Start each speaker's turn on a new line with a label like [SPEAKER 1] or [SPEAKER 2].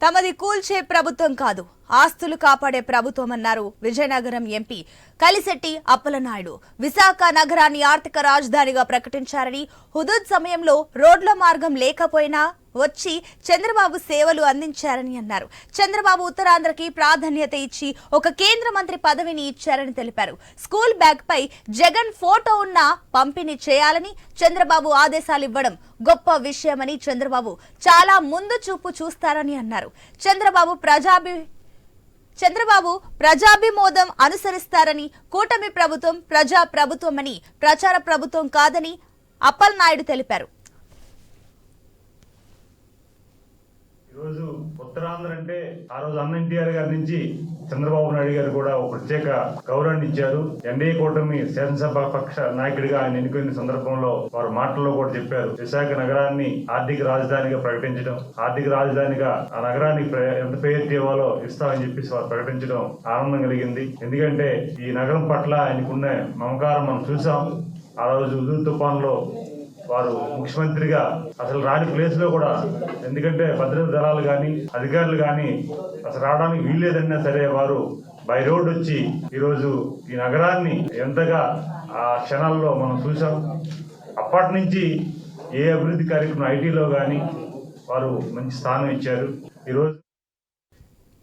[SPEAKER 1] తమది కూల్చే ప్రభుత్వం కాదు ఆస్తులు కాపాడే ప్రభుత్వం అన్నారు విజయనగరం ఎంపీ కలిశెట్టి అప్పలనాయుడు. విశాఖ నగరాన్ని ఆర్థిక రాజధానిగా ప్రకటించారని హుదూద్ సమయంలో రోడ్ల మార్గం లేకపోయినా వచ్చి చంద్రబాబు సేవలు అందించారని అన్నారు. చంద్రబాబు ఉత్తరాంధ్రకి ప్రాధాన్యత ఇచ్చి ఒక కేంద్ర మంత్రి పదవిని ఇచ్చారని తెలిపారు. స్కూల్ బ్యాగ్ పై జగన్ ఫోటో ఉన్న పంపిణీ చేయాలని చంద్రబాబు ఆదేశాలు ఇవ్వడం గొప్ప విషయమని చంద్రబాబు చాలా ముందు చూపు చూస్తారని అన్నారు. చంద్రబాబు ప్రజాభి చంద్రబాబు ప్రజాభిమోదం అనుసరిస్తారని కూటమి ప్రభుత్వం ప్రజా ప్రభుత్వమని ప్రచార ప్రభుత్వం కాదని అప్పలనాయుడు తెలిపారు
[SPEAKER 2] ఈరోజు ఉత్తరాంధ్ర అంటే ఆ రోజు అన్న ఎన్టీఆర్ గారి నుంచి చంద్రబాబు నాయుడు గారు కూడా ఒక ప్రత్యేక గౌరవాన్ని ఇచ్చారు. ఎన్డీఏ కూటమి శాసనసభ పక్ష నాయకుడిగా ఆయన ఎన్నుకున్న సందర్భంలో వారు మాటల్లో కూడా చెప్పారు. విశాఖ నగరాన్ని ఆర్థిక రాజధానిగా ప్రకటించడం ఆర్థిక రాజధానిగా ఆ నగరానికి ప్ర- ఎంత పేరు ఇవ్వాలో ఇస్తామని చెప్పేసి వారు ప్రకటించడం ఆనందం కలిగింది. ఎందుకంటే ఈ నగరం పట్ల ఆయనకున్న మమకారం మనం చూసాం. ఆ రోజు ఉదూ తుఫాన్లో వారు ముఖ్యమంత్రిగా అసలు రాని ప్లేస్లో కూడా ఎందుకంటే భద్రతా దళాలు కానీ అధికారులు కానీ అసలు రావడానికి వీల్లేదన్నా సరే వారు బై రోడ్ వచ్చి ఈరోజు ఈ నగరాన్ని ఎంతగా ఆ క్షణాల్లో మనం చూసాం అప్పటి నుంచి ఏ అభివృద్ధి కార్యక్రమం ఐటీలో కానీ వారు మంచి స్థానం ఇచ్చారు. ఈరోజు